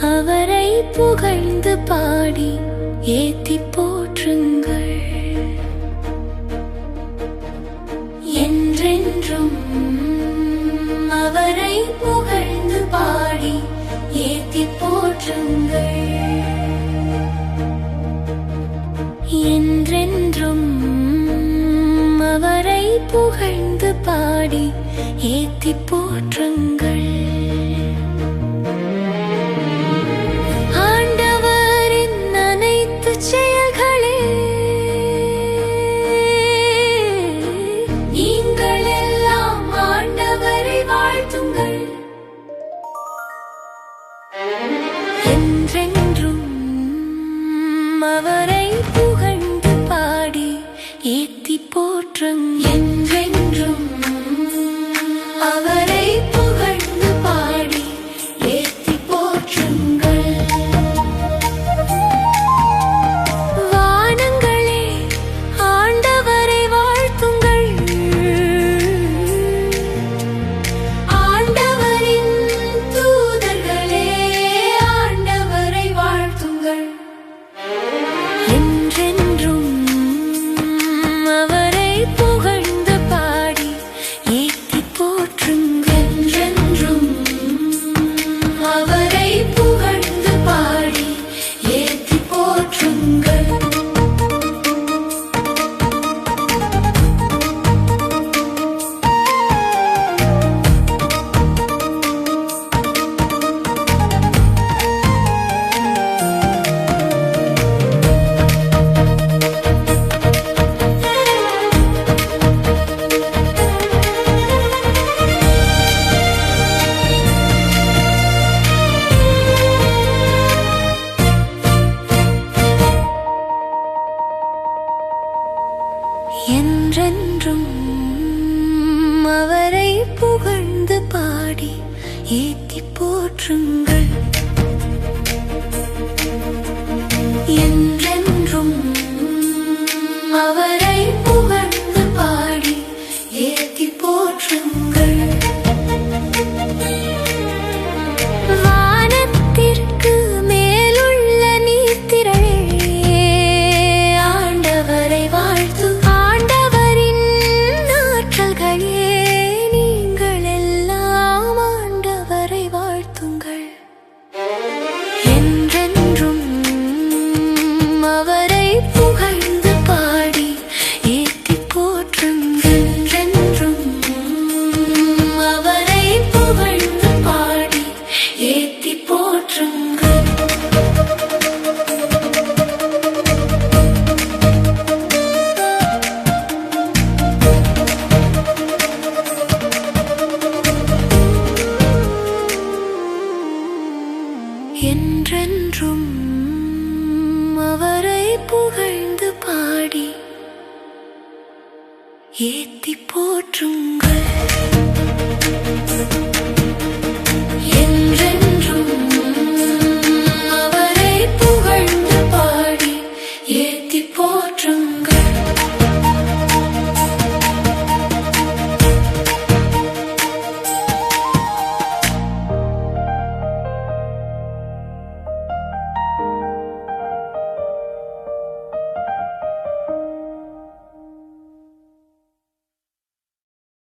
அவரை புகழ்ந்து பாடி ஏத்தி போற்றுங்கள். என்றென்றும் அவரை புகழ்ந்து பாடி ஏத்தி போற்றுங்கள். என்றென்றும் அவரை புகழ்ந்து பாடி ஏத்தி போற்றுங்கள். என்றென்றும் அவரை புகழ்ந்து பாடி ஏத்தி போற்றுங்கள். என்றென்றும் அவரை புகழ்ந்து பாடி ஏத்தி போற்றுங்கள்.